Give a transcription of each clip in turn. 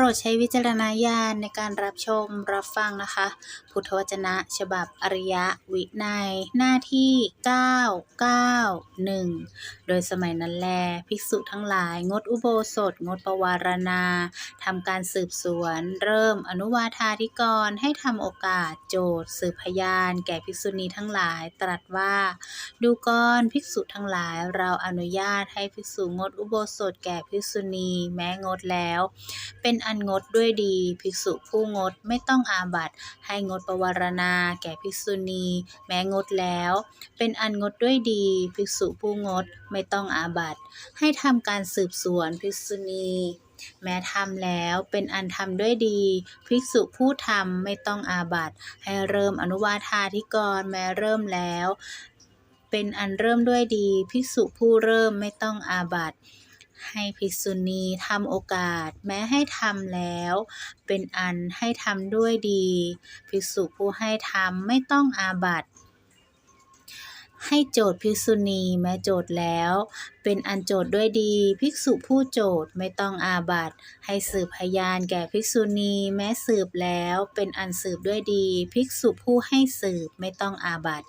รดใช้วิจารณญาณในการรับชมรับฟังนะคะ พุทธวจนะฉบับอริยวินัยหน้าที่ 991 โดยสมัยนั้นแล ภิกษุทั้งหลาย งดอุโบสถ งดปวารณาทำการสืบสวน เริ่มอนุวาธาธิกรให้ทำโอกาสโจทย์ สืบพยาน แก่ภิกษุณีทั้งหลายตรัสว่า ดูก่อนภิกษุทั้งหลายเราอนุญาตให้ภิกษุงดอุโบสถแก่ภิกษุณีแม้งดแล้ว เป็นอันงดด้วยดี ภิกษุผู้งดไม่ต้องอาบัติให้งดปวารณา แก่ภิกษุณี แม้งดแล้ว เป็นอันงดด้วยดี ภิกษุผู้งดไม่ต้องอาบัติให้ทำการสืบสวนภิกษุณีแม้ทำแล้วเป็นอันทำด้วยดี ภิกษุผู้ทำไม่ต้องอาบัตให้เริ่มอนุวาธาธิกรแม้เริ่มแล้ว เป็นอันเริ่มด้วยดี ภิกษุผู้เริ่มไม่ต้องอาบัติ ให้ภิกษุณีทำโอกาสแม้ให้ทำแล้ว เป็นอันให้ทำด้วยดี ภิกษุผู้ให้ทำไม่ต้องอาบัติให้โจทย์ภิกษุณีแม้โจทย์แล้ว เป็นอันโจทย์ด้วยดี ภิกษุผู้โจทย์ไม่ต้องอาบัติ ให้สืบพยานแก่ภิกษุณีแม้สืบแล้ว เป็นอันสืบด้วยดี ภิกษุผู้ให้สืบไม่ต้องอาบัติ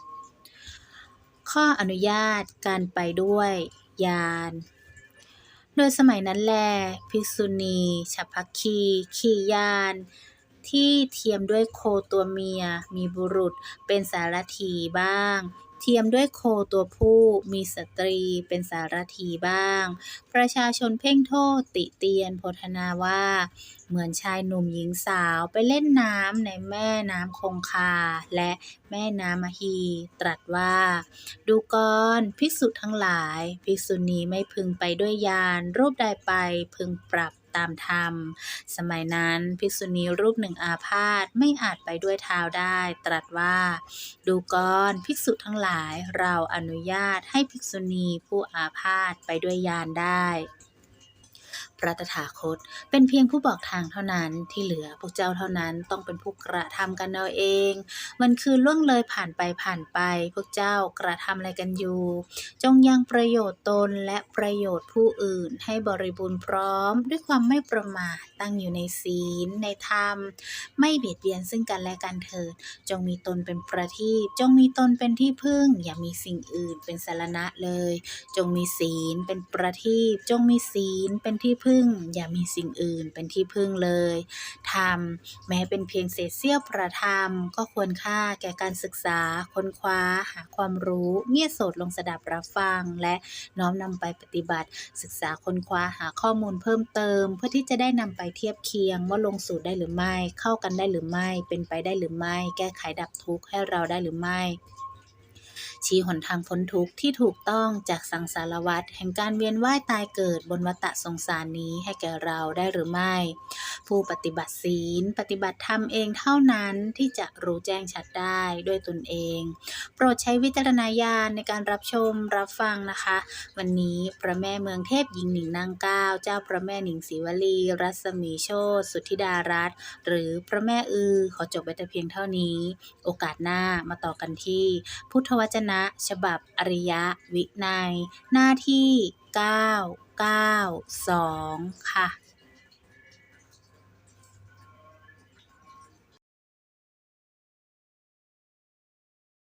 ข้ออนุญาตการไปด้วยยาน โดยสมัยนั้นแล ภิกษุณีฉัพพคี ขี่ยาน ที่เทียมด้วยโคตัวเมีย มีบุรุษเป็นสารถีบ้าง เทียมด้วยโคตัวผู้ มีสตรีเป็นสารถีบ้าง ประชาชนเพ่งโทษติเตียนโพธนาว่า เหมือนชายหนุ่มหญิงสาวไปเล่นน้ำในแม่น้ำคงคา และแม่น้ำมหี ตรัสว่า ดูก่อนภิกษุทั้งหลาย ภิกษุณีไม่พึงไปด้วยยานรูปใดไปพึงปรับ ตามธรรม สมัยนั้นภิกษุณีรูปหนึ่งอาพาธไม่อาจไปด้วยเท้าได้ ตรัสว่า ดูก่อนภิกษุทั้งหลายเราอนุญาตให้ภิกษุณีผู้อาพาธไปด้วยยานได้ พระตถาคต เป็นเพียงผู้บอกทางเท่านั้นที่เหลือพวกเจ้าเท่านั้นต้องเป็นผู้กระทำกันเอาเองวันคืนล่วงเลยผ่านไปผ่านไป พวกเจ้ากระทำอะไรกันอยู่ จงยังประโยชน์ตนและประโยชน์ผู้อื่นให้บริบูรณ์พร้อม ด้วยความไม่ประมาทตั้งอยู่ในศีลในธรรม ไม่เบียดเบียนซึ่งกันและกันเถิดจงมีตนเป็นประทีปจงมีตนเป็นที่พึ่ง อย่ามีสิ่งอื่นเป็นสารณะเลย จงมีศีลเป็นประทีปจงมีศีลเป็นที่พึ่งอย่ามีสิ่งอื่นเป็นที่พึ่งเลยธรรมแม้เป็นเพียงเศษเสี้ยวประธรรม ก็ควรค่าแก่การศึกษา ค้นคว้า หาความรู้เงี่ยโสดลงสดับรับฟัง และน้อมนำไปปฏิบัติ ศึกษาค้นคว้าหาข้อมูลเพิ่มเติม เพื่อที่จะได้นำไปเทียบเคียงว่าลงสูตรได้หรือไม่ เข้ากันได้หรือไม่ เป็นไปได้หรือไม่ แก้ไขดับทุกข์ให้เราได้หรือไม่ ชี้หนทางพ้นทุกข์ที่ถูกต้องจากสังสารวัฏแห่งการเวียนว่ายตายเกิดบนวัฏสงสารนี้ให้แก่เราได้หรือไม่ ผู้ปฏิบัติศีล ปฏิบัติธรรมเองเท่านั้นที่จะรู้แจ้งชัดได้ด้วยตนเอง โปรดใช้วิจารณญาณในการรับชมรับฟังนะคะ วันนี้พระแม่เมืองเทพหญิงหนิงนางก้าวเจ้าพระแม่หนิงศรีวลี รัศมีโชติสุธิดารัตหรือพระแม่อือขอจบไว้แต่เพียงเท่านี้ โอกาสหน้ามาต่อกันที่พุทธวจนะนะ ฉบับอริยวินัย หน้าที่ 992 ค่ะ